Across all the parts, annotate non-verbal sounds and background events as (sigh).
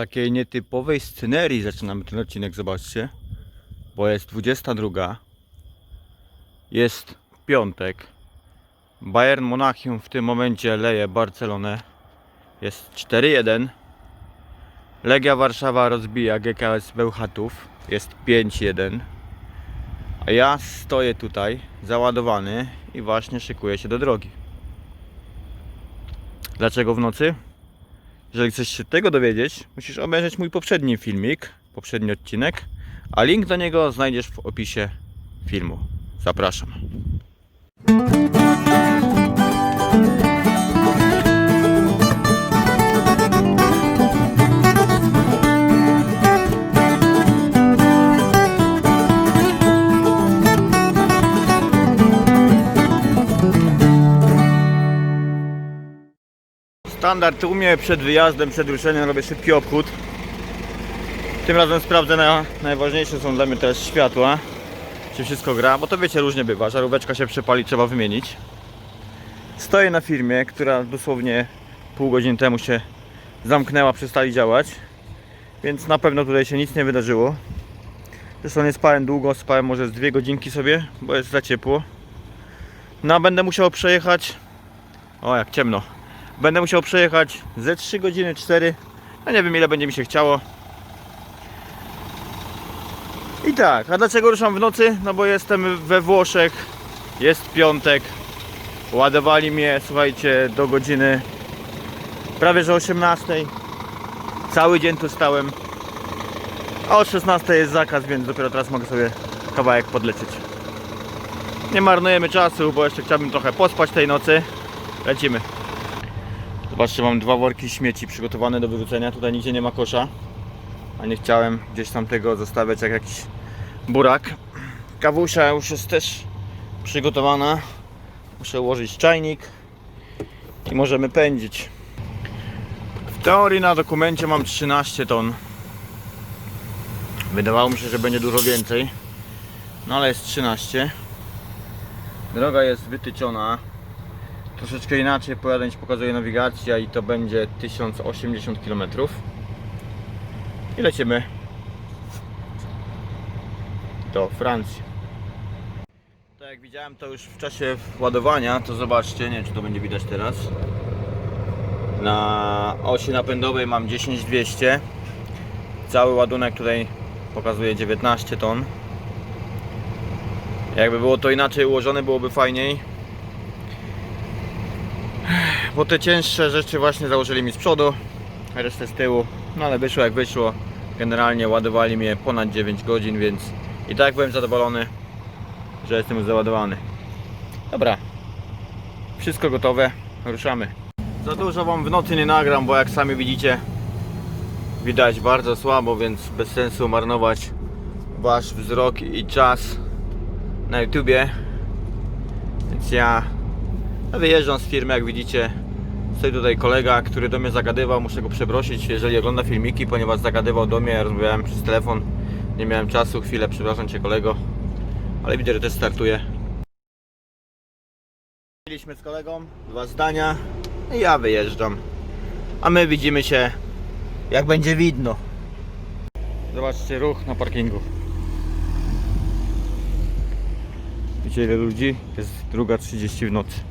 takiej nietypowej scenerii zaczynamy ten odcinek, zobaczcie. Bo jest 22. Jest piątek. Bayern Monachium w tym momencie leje Barcelonę. Jest 4-1. Legia Warszawa rozbija GKS Bełchatów. Jest 5-1. A ja stoję tutaj załadowany i właśnie szykuję się do drogi. Dlaczego w nocy? Jeżeli chcesz się tego dowiedzieć, musisz obejrzeć mój poprzedni filmik, poprzedni odcinek, a link do niego znajdziesz w opisie filmu. Zapraszam. Standard u mnie przed wyjazdem, przed ruszeniem robię szybki obchód. Tym razem sprawdzę na najważniejsze są dla mnie też światła. Czy wszystko gra, bo to wiecie różnie bywa. Żaróweczka się przepali, trzeba wymienić. Stoję na firmie, która dosłownie pół godziny temu się zamknęła, przestali działać. Więc na pewno tutaj się nic nie wydarzyło. Zresztą nie spałem długo, spałem może z dwie godzinki sobie, bo jest za ciepło. No a będę musiał przejechać. O, jak ciemno. Będę musiał przejechać ze 3 godziny 4. No nie wiem ile będzie mi się chciało. I tak, a dlaczego ruszam w nocy? No bo jestem we Włoszech. Jest piątek. Ładowali mnie, słuchajcie, do godziny prawie że 18. Cały dzień tu stałem. A o 16 jest zakaz, więc dopiero teraz mogę sobie kawałek podlecieć. Nie marnujemy czasu, bo jeszcze chciałbym trochę pospać tej nocy. Lecimy. Zobaczcie, mam dwa worki śmieci przygotowane do wyrzucenia. Tutaj nigdzie nie ma kosza. A nie chciałem gdzieś tam tego zostawiać jak jakiś burak. Kawusia już jest też przygotowana. Muszę ułożyć czajnik i możemy pędzić. W teorii na dokumencie mam 13 ton. Wydawało mi się, że będzie dużo więcej. No ale jest 13. Droga jest wytyczona. Troszeczkę inaczej pojadę niż pokazuje nawigacja i to będzie 1080 km. I lecimy do Francji. Tak jak widziałem to już w czasie ładowania, to zobaczcie, nie wiem czy to będzie widać teraz. Na osi napędowej mam 10200. Cały ładunek tutaj pokazuje 19 ton. Jakby było to inaczej ułożone, byłoby fajniej bo te cięższe rzeczy właśnie założyli mi z przodu, resztę z tyłu. No ale wyszło jak wyszło. Generalnie ładowali mnie ponad 9 godzin, więc i tak byłem zadowolony, że jestem już załadowany. Dobra, wszystko gotowe, ruszamy. Za dużo wam w nocy nie nagram, bo jak sami widzicie, widać bardzo słabo, więc bez sensu marnować wasz wzrok i czas na YouTubie. Więc ja wyjeżdżam z firmy, jak widzicie. Stoi tutaj kolega, który do mnie zagadywał. Muszę go przeprosić, jeżeli ogląda filmiki, ponieważ zagadywał do mnie. Ja rozmawiałem przez telefon. Nie miałem czasu, chwilę, przepraszam Cię kolego. Ale widzę, że też startuje. Mieliśmy z kolegą dwa zdania i ja wyjeżdżam. A my widzimy się, jak będzie widno. Zobaczcie ruch na parkingu. Widzicie ile ludzi? Jest druga 30 w nocy.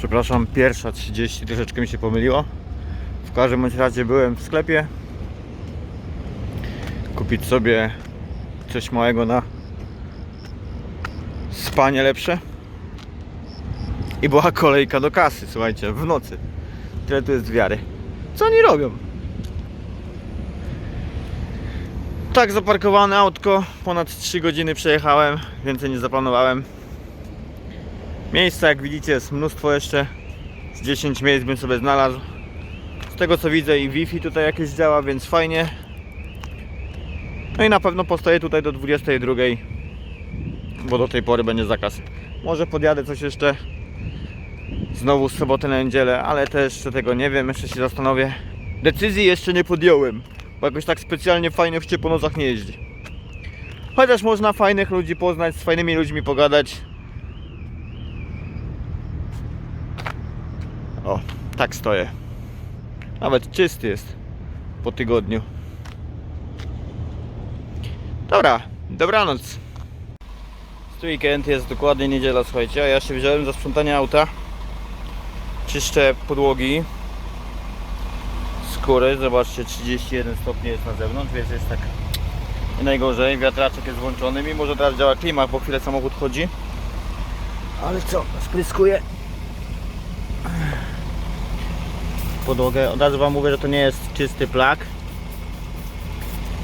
Przepraszam, pierwsza 30 troszeczkę mi się pomyliło. W każdym razie byłem w sklepie. Kupić sobie coś małego na spanie lepsze. I była kolejka do kasy, słuchajcie, w nocy. Tyle tu jest wiary. Co oni robią? Tak zaparkowane autko, ponad 3 godziny przejechałem, więcej nie zaplanowałem. Miejsca jak widzicie jest mnóstwo jeszcze. Z 10 miejsc bym sobie znalazł. Z tego co widzę i Wi-Fi tutaj jakieś działa, więc fajnie. No i na pewno postoję tutaj do 22, bo do tej pory będzie zakaz. Może podjadę coś jeszcze znowu z soboty na niedzielę, ale też jeszcze tego nie wiem, jeszcze się zastanowię. Decyzji jeszcze nie podjąłem, bo jakoś tak specjalnie fajnie się po nocach nie jeździ. Chociaż można fajnych ludzi poznać, z fajnymi ludźmi pogadać. O, tak stoję. Nawet czysty jest po tygodniu. Dobra, dobranoc. Jest weekend, jest dokładnie niedziela, słuchajcie, a ja się wziąłem za sprzątanie auta. Czyszczę podłogi. Skóry, zobaczcie, 31 stopni jest na zewnątrz, więc jest tak nie najgorzej. Wiatraczek jest włączony, mimo że teraz działa klimat, bo chwilę samochód chodzi. Ale co, spryskuje podłogę. Od razu Wam mówię, że to nie jest czysty plak.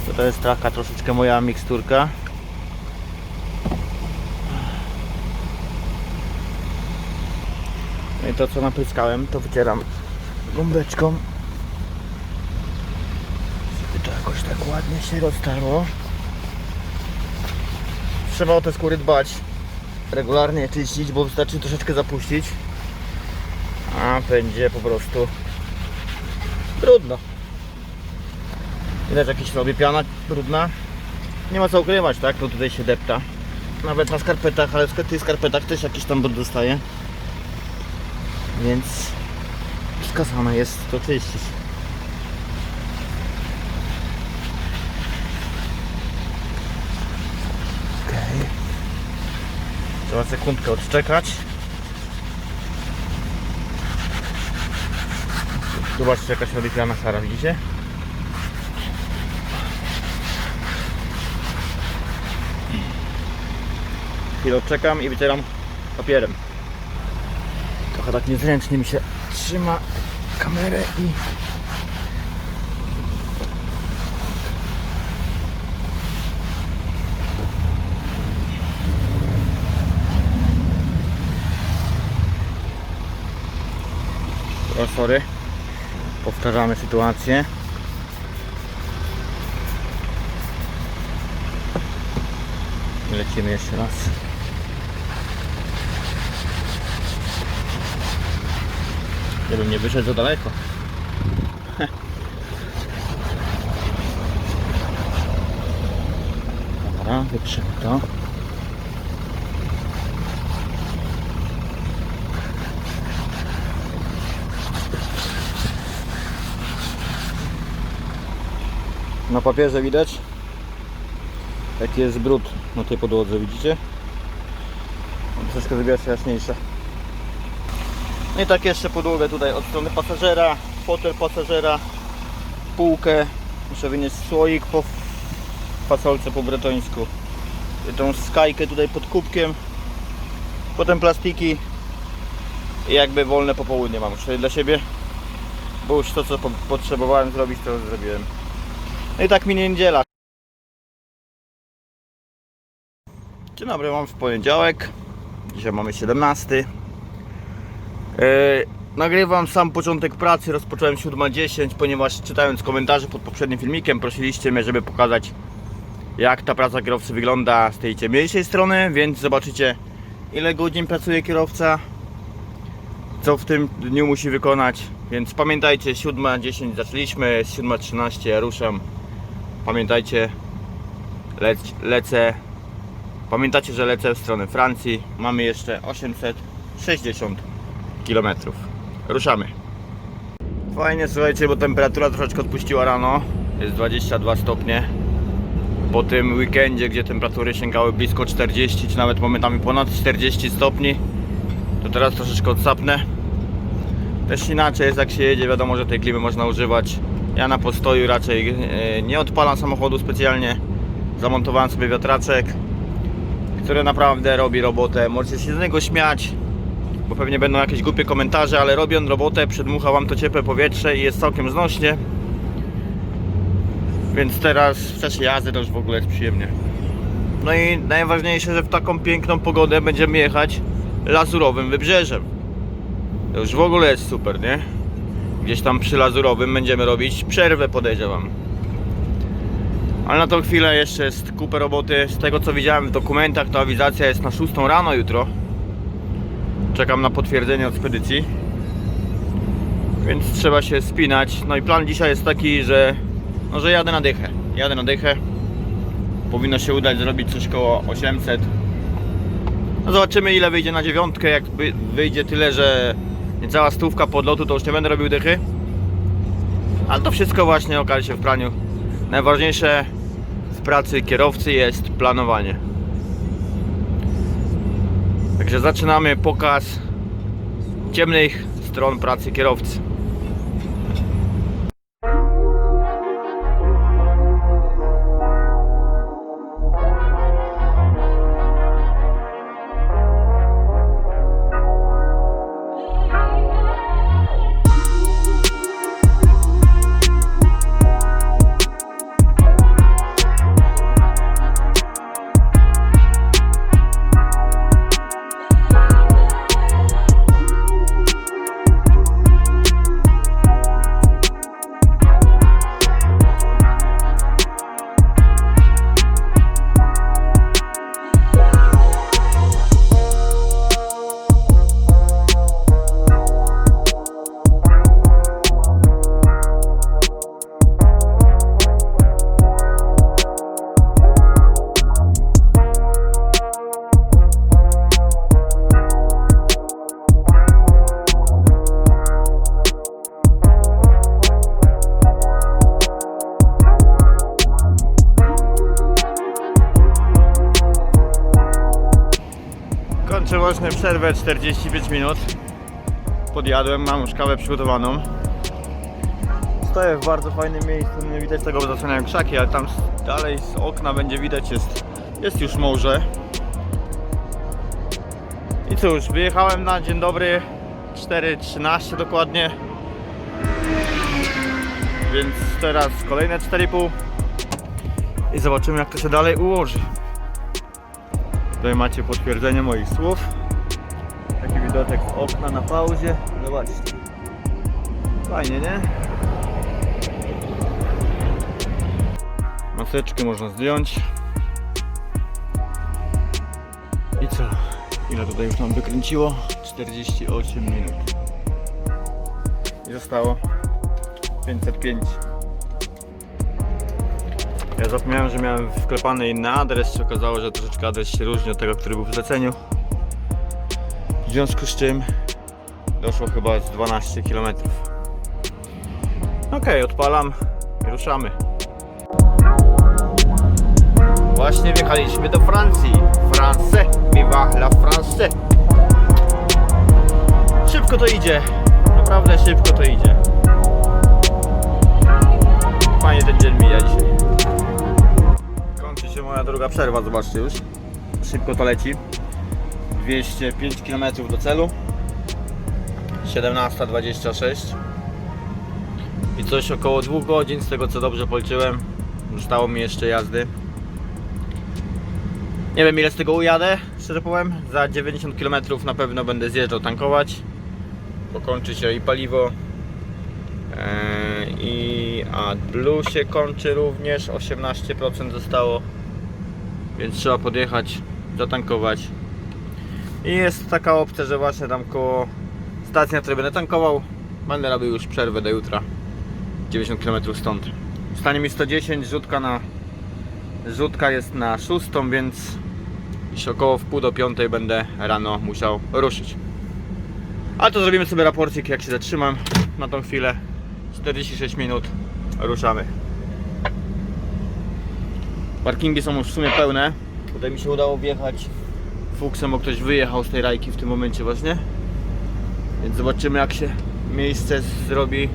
To, to jest taka troszeczkę moja miksturka. No i to co napryskałem, to wycieram gąbeczką. Żeby to jakoś tak ładnie się roztarło. Trzeba o te skóry dbać. Regularnie czyścić, bo wystarczy troszeczkę zapuścić. A będzie po prostu brudno. Widać jakieś robi piana brudna. Nie ma co ukrywać, tak? To tutaj się depta. Nawet na skarpetach, ale w tych skarpetach też jakiś tam brud dostaje. Więc wskazane jest to czyścić. Okej. Trzeba sekundkę odczekać. Zobaczcie jaka się robi piana szara, widzicie? Chwilę odczekam i wycieram papierem. Trochę tak niezręcznie mi się trzyma kamerę i... O, sorry. Powtarzamy sytuację. Lecimy jeszcze raz. Żebym nie wyszedł za daleko. (laughs) Dobra, wyprzymy to. Na papierze widać jaki jest brud na tej podłodze, widzicie? On troszkę zrobiła się jaśniejsza. No i tak jeszcze podłogę tutaj od strony pasażera, fotel pasażera, półkę, muszę wynieść słoik po fasolce po bretońsku. Tą skajkę tutaj pod kubkiem, potem plastiki i jakby wolne popołudnie mam już dla siebie, bo już to co po potrzebowałem zrobić to zrobiłem. No i tak minie niedziela. Dzień dobry, mam w poniedziałek. Dzisiaj mamy 17. Yy, nagrywam sam początek pracy, rozpocząłem 7.10, ponieważ czytając komentarze pod poprzednim filmikiem prosiliście mnie, żeby pokazać jak ta praca kierowcy wygląda z tej ciemniejszej strony, więc zobaczycie ile godzin pracuje kierowca, co w tym dniu musi wykonać. Więc pamiętajcie, 7.10 zaczęliśmy, z 7.13 ja ruszam. Pamiętajcie, lec, lecę Pamiętacie, że lecę w stronę Francji. Mamy jeszcze 860 km. Ruszamy. Fajnie, słuchajcie, bo temperatura troszeczkę odpuściła rano. Jest 22 stopnie. Po tym weekendzie, gdzie temperatury sięgały blisko 40, czy nawet momentami ponad 40 stopni, to teraz troszeczkę odsapnę. Też inaczej jest jak się jedzie, wiadomo, że tej klimy można używać. Ja na postoju raczej e, nie odpalam samochodu specjalnie. Zamontowałem sobie wiatraczek które naprawdę robi robotę. Możecie się z niego śmiać, bo pewnie będą jakieś głupie komentarze, ale robi on robotę, przedmucha Wam to ciepłe powietrze i jest całkiem znośnie. Więc teraz w czasie jazdy to już w ogóle jest przyjemnie. No i najważniejsze, że w taką piękną pogodę będziemy jechać lazurowym wybrzeżem. To już w ogóle jest super, nie? Gdzieś tam przy lazurowym będziemy robić przerwę, podejrzewam. Ale na tą chwilę jeszcze jest kupę roboty. Z tego co widziałem w dokumentach, to awizacja jest na 6 rano jutro. Czekam na potwierdzenie od spedycji. Więc trzeba się spinać. No i plan dzisiaj jest taki, że, no, że jadę na dychę. Jadę na dychę. Powinno się udać zrobić coś koło 800. No zobaczymy ile wyjdzie na dziewiątkę. Jak wyjdzie tyle, że Niecała stówka podlotu, to już nie będę robił dychy. Ale to wszystko właśnie okaże się w praniu. Najważniejsze w pracy kierowcy jest planowanie. Także zaczynamy pokaz ciemnych stron pracy kierowcy. Przerwę 45 minut. Podjadłem, mam już kawę przygotowaną. Stoję w bardzo fajnym miejscu, nie widać tego, bo zasłaniają krzaki, ale tam dalej z okna będzie widać, jest, jest już morze. I cóż, wyjechałem na dzień dobry 4.13 dokładnie. Więc teraz kolejne 4,5 i zobaczymy jak to się dalej ułoży. Tutaj macie potwierdzenie moich słów. Widoczek z okna na pauzie. Zobaczcie. Fajnie, nie? Maseczkę można zdjąć. I co? Ile tutaj już nam wykręciło? 48 minut. I zostało 505. Ja zapomniałem, że miałem wklepany inny adres, się okazało, że troszeczkę adres się różni od tego, który był w zleceniu. Związku z czym doszło chyba z 12 km. Ok, odpalam i ruszamy. Właśnie wjechaliśmy do Francji. France, viva la France. Szybko to idzie. Naprawdę szybko to idzie. Fajnie ten dzień mija dzisiaj. Kończy się moja druga przerwa, zobaczcie już. Szybko to leci. 205 km do celu. 17.26 I coś około 2 godzin, z tego co dobrze policzyłem. Zostało mi jeszcze jazdy. Nie wiem ile z tego ujadę, szczerze powiem. Za 90 km na pewno będę zjeżdżał tankować. Pokończy się i paliwo, Eee, I AdBlue się kończy również, 18% zostało, więc trzeba podjechać, zatankować. I jest taka opcja, że właśnie tam koło stacji, na której będę tankował, będę robił już przerwę do jutra, 90 km stąd. Stanie mi 110, rzutka na rzutka jest na 6, więc gdzieś około w pół do piątej będę rano musiał ruszyć. Ale to zrobimy sobie raporcik jak się zatrzymam na tą chwilę. 46 minut, ruszamy. Parkingi są już w sumie pełne. Tutaj mi się udało wjechać fuksem, bo ktoś wyjechał z tej rajki w tym momencie właśnie. Więc zobaczymy jak się miejsce zrobi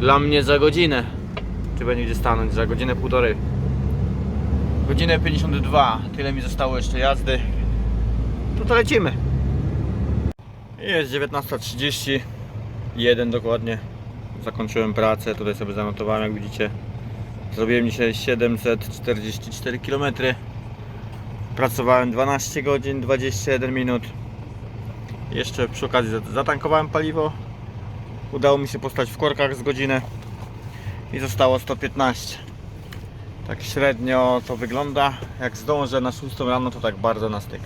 dla mnie za godzinę. Czy będzie gdzie stanąć? Za godzinę półtorej. Godzinę 52. Tyle mi zostało jeszcze jazdy. To to lecimy. Jest 19.30. Jeden dokładnie. Zakończyłem pracę. Tutaj sobie zanotowałem, jak widzicie. Zrobiłem dzisiaj 744 km. Pracowałem 12 godzin, 21 minut. Jeszcze przy okazji zatankowałem paliwo. Udało mi się postać w korkach z godzinę i zostało 115. Tak średnio to wygląda. Jak zdążę na 6 rano, to tak bardzo na styk.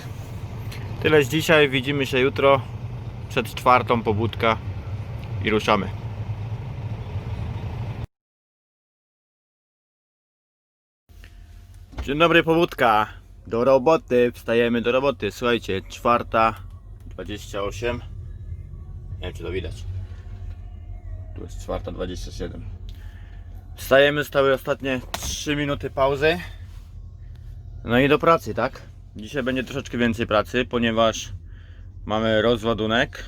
Tyle z dzisiaj. Widzimy się jutro przed czwartą pobudka i ruszamy. Dzień dobry, pobudka. Do roboty, wstajemy do roboty. Słuchajcie, czwarta 28. Nie wiem czy to widać. Tu jest 4.27. Wstajemy, stały ostatnie 3 minuty pauzy. No i do pracy, tak? Dzisiaj będzie troszeczkę więcej pracy, ponieważ mamy rozładunek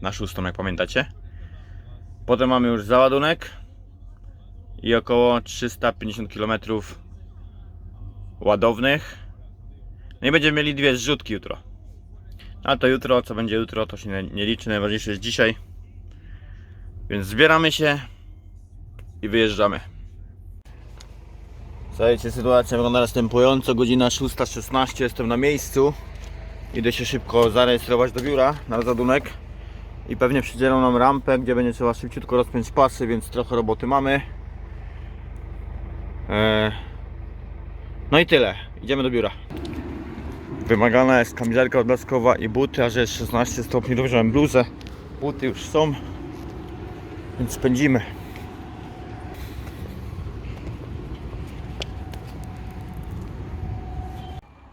na szóstą, jak pamiętacie. Potem mamy już załadunek i około 350 km ładownych. No i będziemy mieli dwie zrzutki jutro. A to jutro, co będzie jutro, to się nie, liczy, najważniejsze jest dzisiaj. Więc zbieramy się i wyjeżdżamy. Słuchajcie, sytuacja wygląda następująco. Godzina 6.16, jestem na miejscu. Idę się szybko zarejestrować do biura na rozładunek. I pewnie przydzielą nam rampę, gdzie będzie trzeba szybciutko rozpiąć pasy, więc trochę roboty mamy. Eee, No i tyle. Idziemy do biura. Wymagana jest kamizelka odblaskowa i buty, a że jest 16 stopni, dobrze bluzę. Buty już są, więc pędzimy.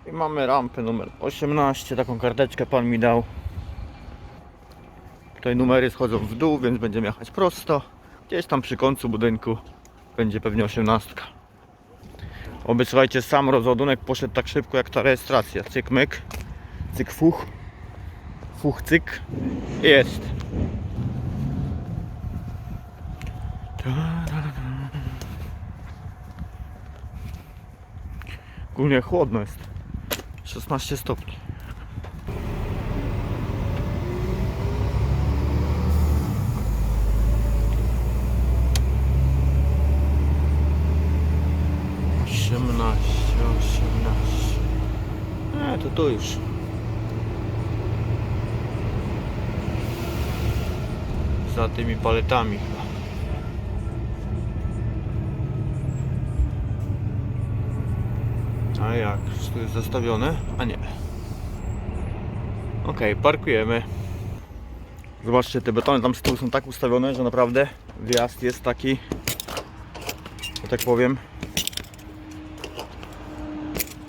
I mamy rampę numer 18, taką karteczkę pan mi dał. Tutaj numery schodzą w dół, więc będziemy jechać prosto. Gdzieś tam przy końcu budynku będzie pewnie 18. Oby słuchajcie, sam rozładunek poszedł tak szybko jak ta rejestracja. Cyk myk, cyk fuch, fuch cyk. Jest. Ogólnie chłodno jest. 16 stopni. Osiemnaście, osiemnaście. E, to tu już. Za tymi paletami chyba. A jak? Czy tu jest zastawione? A nie. Ok, parkujemy. Zobaczcie, te betony tam z tyłu są tak ustawione, że naprawdę wjazd jest taki, że tak powiem,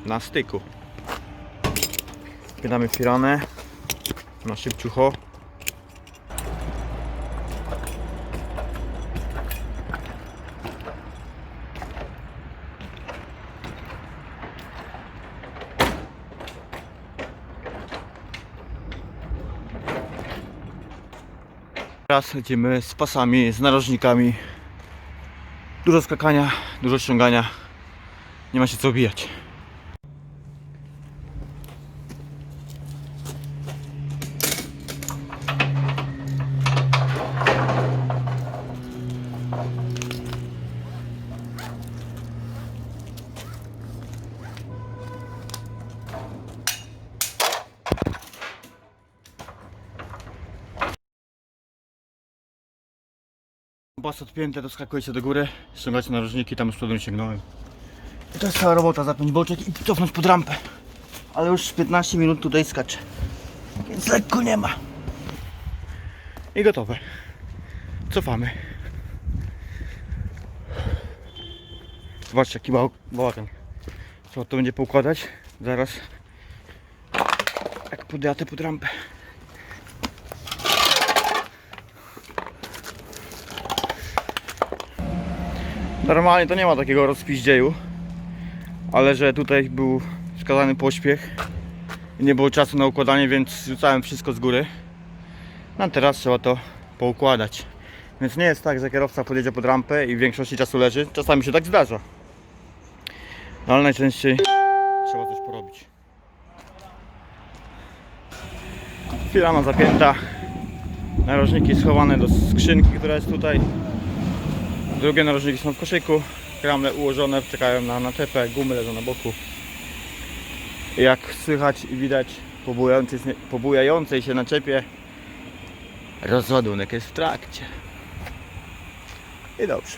na styku. Wpinamy firanę na szybciucho. Teraz lecimy z pasami, z narożnikami. Dużo skakania, dużo ściągania. Nie ma się co obijać. Pas odpięty, to skakujecie do góry, ściągacie narożniki, tam z przodu sięgnąłem. I to jest cała robota, zapiąć boczek i cofnąć pod rampę. Ale już 15 minut tutaj skaczę. Więc lekko nie ma. I gotowe. Cofamy. Zobaczcie jaki bał- bałagan. Trzeba to będzie poukładać. Zaraz. Jak podjadę pod rampę. Normalnie to nie ma takiego rozpiździeju, ale że tutaj był wskazany pośpiech i nie było czasu na układanie, więc rzucałem wszystko z góry. No teraz trzeba to poukładać. Więc nie jest tak, że kierowca podjedzie pod rampę i w większości czasu leży. Czasami się tak zdarza. No ale najczęściej trzeba coś porobić. Firama zapięta. Narożniki schowane do skrzynki, która jest tutaj. Drugie narożniki są w koszyku. Kramle ułożone, czekają na naczepę, gumy leżą na boku. Jak słychać i widać po po bujającej się naczepie rozładunek jest w trakcie. I dobrze.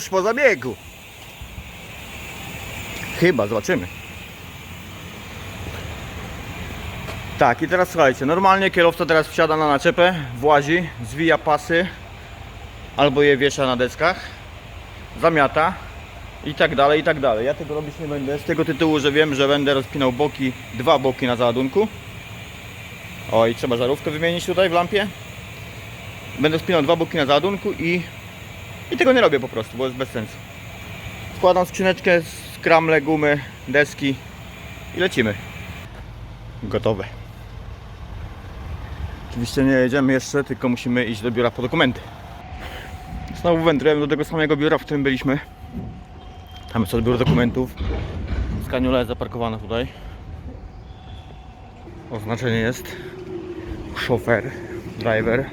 Już po zabiegu. Chyba, zobaczymy. Tak, i teraz słuchajcie, normalnie kierowca teraz wsiada na naczepę, włazi, zwija pasy, albo je wiesza na deskach, zamiata i tak dalej, i tak dalej. Ja tego robić nie będę z tego tytułu, że wiem, że będę rozpinał boki, dwa boki na załadunku. O i trzeba żarówkę wymienić tutaj w lampie. Będę spinał dwa boki na załadunku i, i tego nie robię po prostu, bo jest bez sensu. Wkładam skrzyneczkę z kramle, gumy, deski i lecimy. Gotowe. Oczywiście nie jedziemy jeszcze, tylko musimy iść do biura po dokumenty. Znowu wędrujemy do tego samego biura, w którym byliśmy. Tam jest odbiór dokumentów. Skaniula jest zaparkowana tutaj. Oznaczenie jest szofer, driver.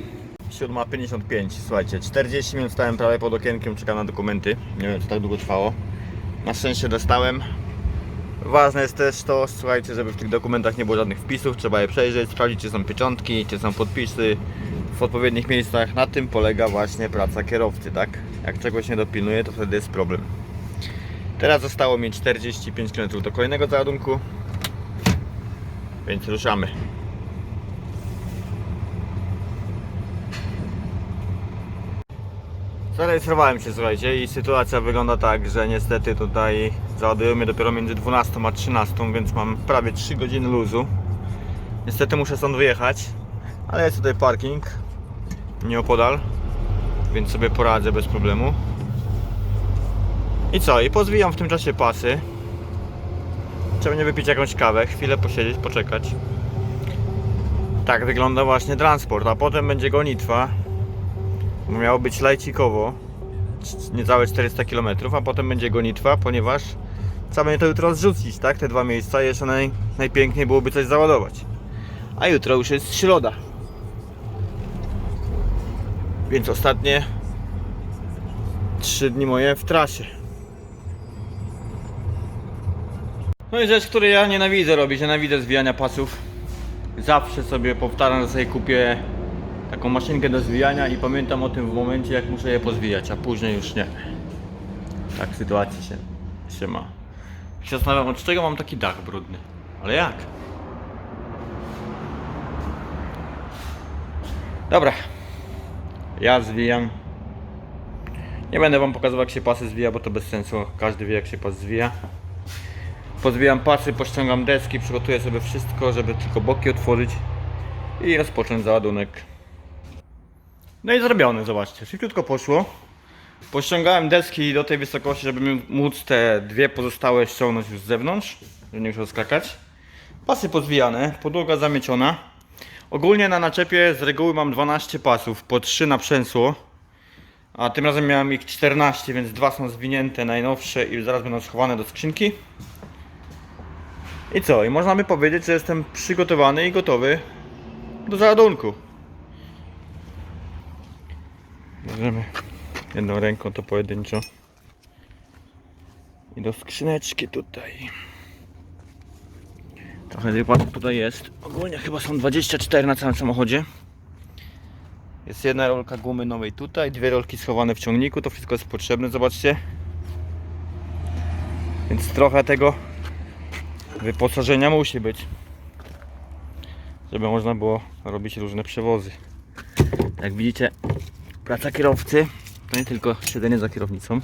7.55, słuchajcie, 40 minut stałem prawie pod okienkiem, czekam na dokumenty. Nie wiem, co tak długo trwało. Na szczęście dostałem. Ważne jest też to, słuchajcie, żeby w tych dokumentach nie było żadnych wpisów, trzeba je przejrzeć, sprawdzić, czy są pieczątki, czy są podpisy w odpowiednich miejscach. Na tym polega właśnie praca kierowcy, tak? Jak czegoś nie dopilnuje, to wtedy jest problem. Teraz zostało mi 45 km do kolejnego załadunku, więc ruszamy. Zarejestrowałem się, słuchajcie, i sytuacja wygląda tak, że niestety tutaj załadują mnie dopiero między 12 a 13, więc mam prawie 3 godziny luzu. Niestety muszę stąd wyjechać, ale jest tutaj parking nieopodal, więc sobie poradzę bez problemu. I co? I pozwijam w tym czasie pasy. Trzeba nie wypić jakąś kawę, chwilę posiedzieć, poczekać. Tak wygląda właśnie transport, a potem będzie gonitwa. Miało być lajcikowo, niecałe 400 km, a potem będzie gonitwa, ponieważ trzeba będzie to jutro zrzucić, tak? Te dwa miejsca, jeszcze naj, najpiękniej byłoby coś załadować. A jutro już jest środa. Więc ostatnie 3 dni moje w trasie. No i rzecz, której ja nienawidzę robić, nienawidzę zwijania pasów. Zawsze sobie powtarzam, że sobie kupię taką maszynkę do zwijania i pamiętam o tym w momencie, jak muszę je pozwijać, a później już nie. Tak sytuacja się, się ma. Się zastanawiam, od czego mam taki dach brudny. Ale jak? Dobra. Ja zwijam. Nie będę wam pokazywał jak się pasy zwija, bo to bez sensu. Każdy wie jak się pas zwija. Pozwijam pasy, pościągam deski, przygotuję sobie wszystko, żeby tylko boki otworzyć i rozpocząć załadunek. No i zrobione, zobaczcie, szybciutko poszło. Pościągałem deski do tej wysokości, żeby móc te dwie pozostałe ściągnąć już z zewnątrz, żeby nie musiał skakać. Pasy pozwijane, podłoga zamieciona. Ogólnie na naczepie z reguły mam 12 pasów, po 3 na przęsło. A tym razem miałem ich 14, więc dwa są zwinięte, najnowsze i zaraz będą schowane do skrzynki. I co? I można by powiedzieć, że jestem przygotowany i gotowy do załadunku. Bierzemy jedną ręką to pojedynczo. I do skrzyneczki tutaj. Trochę pasów tutaj jest. Ogólnie chyba są 24 na całym samochodzie. Jest jedna rolka gumy nowej tutaj, dwie rolki schowane w ciągniku, to wszystko jest potrzebne, zobaczcie. Więc trochę tego wyposażenia musi być, żeby można było robić różne przewozy. Jak widzicie, praca kierowcy nie tylko siedzenie za kierownicą.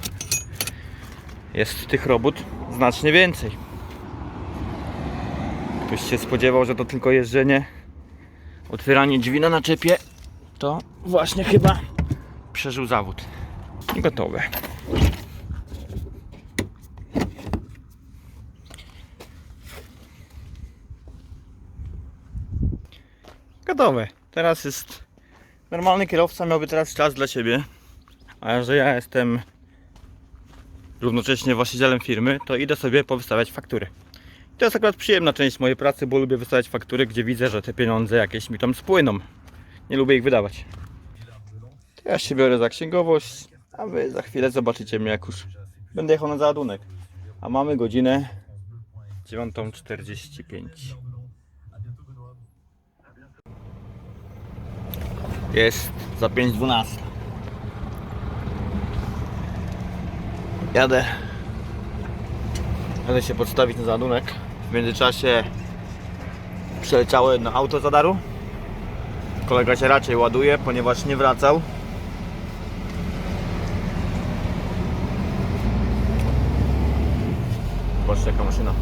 Jest tych robót znacznie więcej. Ktoś się spodziewał, że to tylko jeżdżenie, otwieranie drzwi na naczepie, to właśnie chyba przeżył zawód. I gotowe. Gotowe. Teraz jest normalny kierowca miałby teraz czas dla siebie. A że ja jestem równocześnie właścicielem firmy, to idę sobie powystawiać faktury. To jest akurat przyjemna część mojej pracy, bo lubię wystawiać faktury, gdzie widzę, że te pieniądze jakieś mi tam spłyną. Nie lubię ich wydawać. To ja się biorę za księgowość, a wy za chwilę zobaczycie mnie jak już będę jechał na załadunek. A mamy godzinę 9.45. Jest za 5.12. Jadę. Jadę się podstawić na załadunek. W międzyczasie przeleciało jedno auto za daru. Kolega się raczej ładuje, ponieważ nie wracał. Zobaczcie jaka maszyna.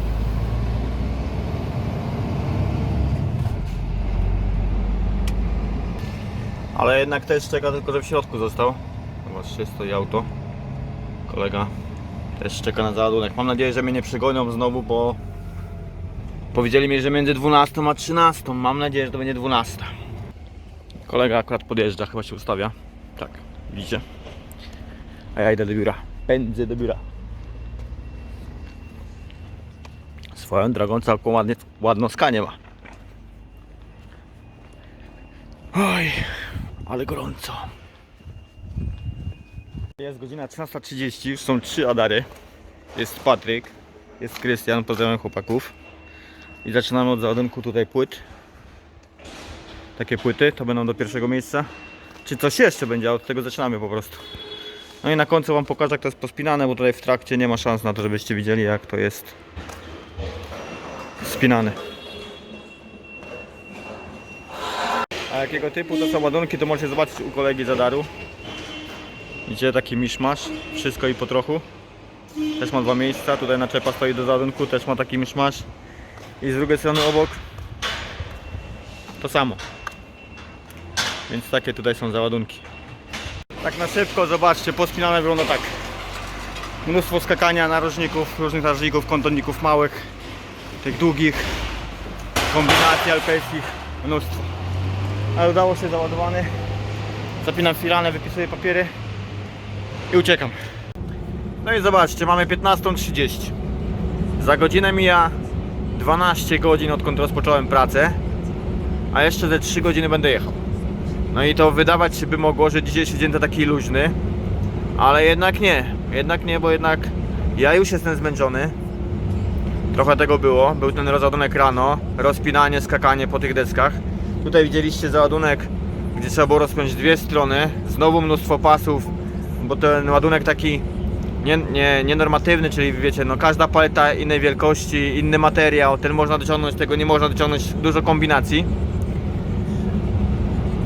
Ale jednak też czeka tylko, że w środku został. Zobaczcie, stoi auto. Kolega też czeka na załadunek. Mam nadzieję, że mnie nie przegonią znowu, bo powiedzieli mi, że między 12 a 13. Mam nadzieję, że to będzie 12. Kolega akurat podjeżdża, chyba się ustawia. Tak, widzicie? A ja idę do biura. Pędzę do biura. Swoją drogą całkiem ładnie, ładną skanie ma. Oj, ale gorąco. Jest godzina 13.30, już są trzy Adary. Jest Patryk, jest Krystian, pozdrawiam chłopaków. I zaczynamy od załadunku tutaj płyt. Takie płyty, to będą do pierwszego miejsca. Czy coś jeszcze będzie, a od tego zaczynamy po prostu. No i na końcu Wam pokażę jak to jest pospinane, bo tutaj w trakcie nie ma szans na to, żebyście widzieli jak to jest spinane. A jakiego typu to są ładunki, to możecie zobaczyć u kolegi Zadaru. Widzicie, taki miszmasz, wszystko i po trochu. Też ma dwa miejsca, tutaj naczepa stoi do załadunku, też ma taki miszmasz. I z drugiej strony obok to samo. Więc takie tutaj są załadunki. Tak na szybko, zobaczcie, pospinane wygląda tak. Mnóstwo skakania narożników, różnych narożników, kątoników małych, tych długich, kombinacji alpejskich, mnóstwo. Ale udało się załadowany. Zapinam firanę, wypisuję papiery i uciekam. No i zobaczcie, mamy 15.30. Za godzinę mija 12 godzin odkąd rozpocząłem pracę, a jeszcze ze 3 godziny będę jechał. No i to wydawać się by mogło, że dzisiejszy dzień to taki luźny, ale jednak nie. Jednak nie, bo jednak ja już jestem zmęczony. Trochę tego było. Był ten rozładunek rano, rozpinanie, skakanie po tych deskach. Tutaj widzieliście załadunek, gdzie trzeba było rozpiąć dwie strony. Znowu mnóstwo pasów, bo ten ładunek taki nie, nie, nienormatywny, czyli wiecie, no każda paleta innej wielkości, inny materiał, ten można dociągnąć, tego nie można dociągnąć, dużo kombinacji.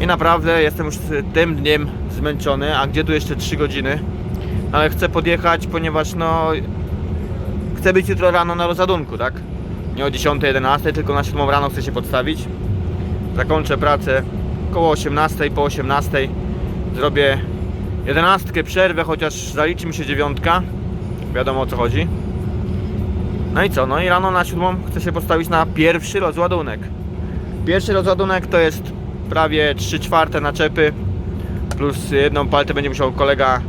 I naprawdę jestem już tym dniem zmęczony, a gdzie tu jeszcze 3 godziny? Ale chcę podjechać, ponieważ no chcę być jutro rano na rozładunku, tak? Nie o 10-11, tylko na 7 rano chcę się podstawić. Zakończę pracę około 18, po 18. Zrobię 11 przerwę, chociaż zaliczy mi się dziewiątka. Wiadomo o co chodzi. No i co? No i rano na 7 chcę się postawić na pierwszy rozładunek. Pierwszy rozładunek to jest prawie 3 czwarte naczepy plus jedną paletę będzie musiał kolega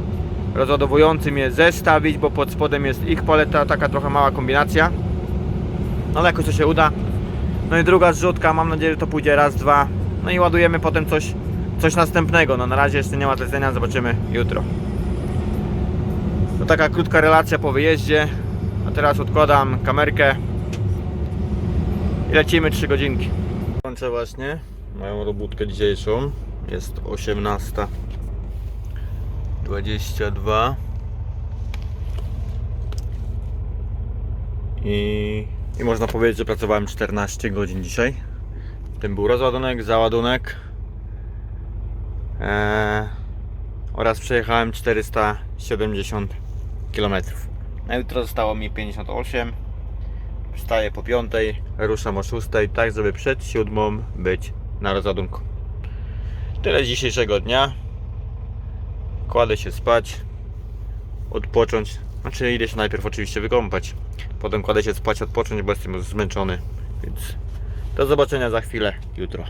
rozładowujący mnie zestawić, bo pod spodem jest ich paleta, taka trochę mała kombinacja. No ale jakoś to się uda. No i druga zrzutka, mam nadzieję, że to pójdzie raz, dwa. No i ładujemy potem coś, coś następnego. No na razie jeszcze nie ma zlecenia, zobaczymy jutro. To taka krótka relacja po wyjeździe. A teraz odkładam kamerkę i lecimy 3 godzinki. Kończę właśnie moją robótkę dzisiejszą. Jest 18. 22 I, I można powiedzieć, że pracowałem 14 godzin dzisiaj. W tym był rozładunek, załadunek eee, oraz przejechałem 470 km. Na jutro zostało mi 58. Wstaję po 5, ruszam o 6, tak żeby przed 7 być na rozładunku. Tyle z dzisiejszego dnia. Kładę się spać, odpocząć. Znaczy idę się najpierw oczywiście wykąpać. Potem kładę się spać, odpocząć, bo jestem zmęczony. Więc do zobaczenia za chwilę jutro.